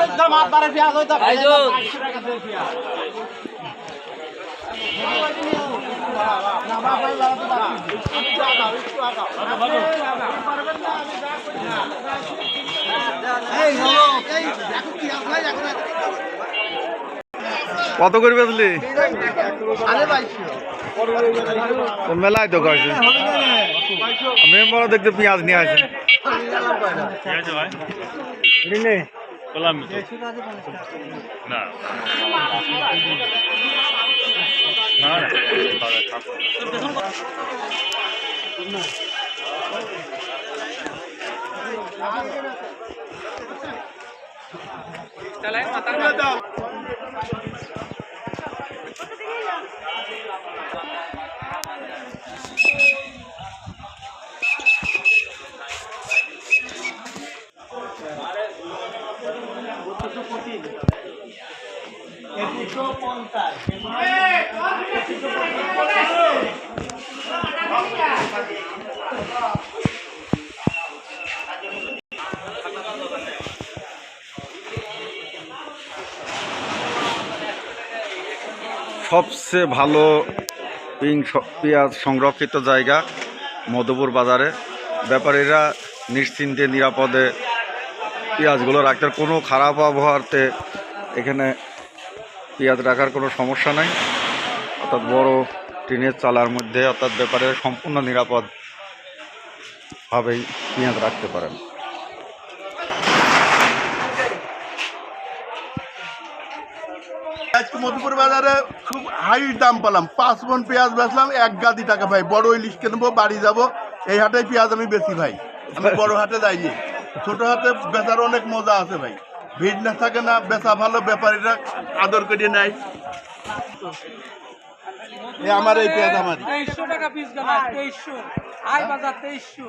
একদম আপনার পেঁয়াজ হইতে কত করে বেচলি? মেলায় তো কাছে মেম্বার দেখতে পেঁয়াজ নিয়ে আসে। বললাম না সবচেয়ে ভালো পিং পেঁয়াজ সংরক্ষিত জায়গা মধুপুর বাজারে। ব্যাপারীরা নিশ্চিন্তে, নিরাপদে পেঁয়াজগুলো রাখতে কোনো খারাপ আবহাওয়াতে এখানে পেঁয়াজ রাখার কোনো সমস্যা নাই। অর্থাৎ বড় টিনের চালার মধ্যে অর্থাৎ ব্যাপারে সম্পূর্ণ নিরাপদভাবেই পেঁয়াজ রাখতে পারেন। আজকে মধুপুর বাজারে খুব হাই দাম পেলাম। পাঁচ মন পেঁয়াজ বেচলাম, এক গাদি টাকা ভাই। বড় ইলিশ কিনবো, বাড়ি যাব, এই হাটে পেঁয়াজ আমি বেশি ভাই। আমি বড় হাটে যাইনি। ছোট হাটে বেচার অনেক মজা আছে ভাই। ভিড় না থাকে না বেচা ভালো ব্যাপারীরা আদর করে নেয়। এই আমার এই পেঁয়াজ আমারই। তেইশশো টাকা পিস গেল তেইশশো। আই বাজার তেইশশো।